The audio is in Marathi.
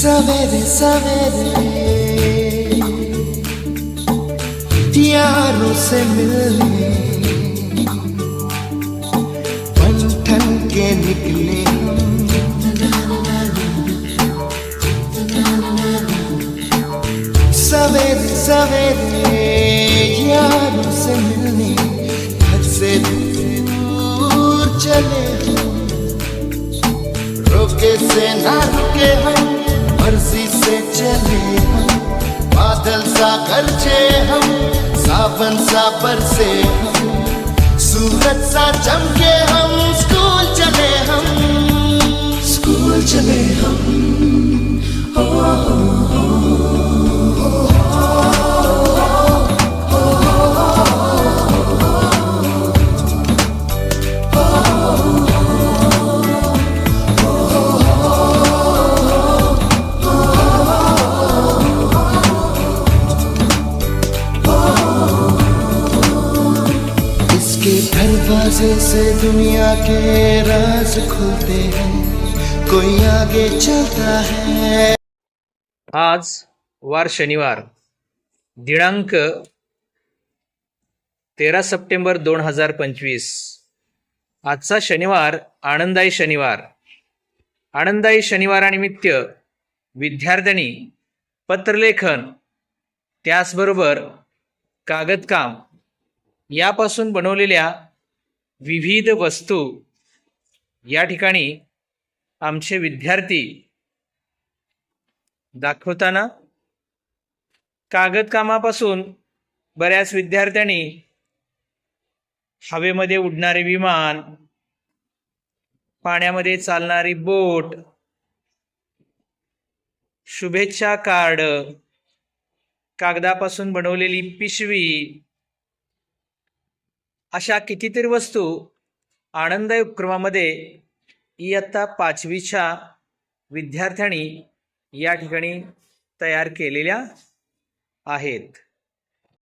सवेरे सवेरे यारों से मिलने बन के निकले सवेरे सवेरे यारों से मिलने घर से दूर चले हम रुके से ना रुके हम सावन सा बरसे सूरत सा चमके हम स्कूल चले हम। दरवाजे से दुनिया के राज खुलते हैं। कोई आगे चलता है। आज वार शनिवार दिनांक तेरा सप्टेंबर दोन हजार पंचवीस. आजचा शनिवार आनंदाई शनिवार. आनंदाई शनिवारानिमित्त विद्यार्थ्यांनी पत्रलेखन त्याचबरोबर कागदकाम यापासून बनवलेल्या विविध वस्तू या ठिकाणी आमचे विद्यार्थी दाखवताना कागदकामापासून बऱ्याच विद्यार्थ्यांनी हवेमध्ये उडणारे विमान पाण्यामध्ये चालणारी बोट शुभेच्छा कार्ड कागदापासून बनवलेली पिशवी अशा कितीतरी वस्तू आनंददायी उपक्रमामध्ये इयत्ता पाचवीच्या विद्यार्थ्यांनी या ठिकाणी तयार केलेल्या आहेत.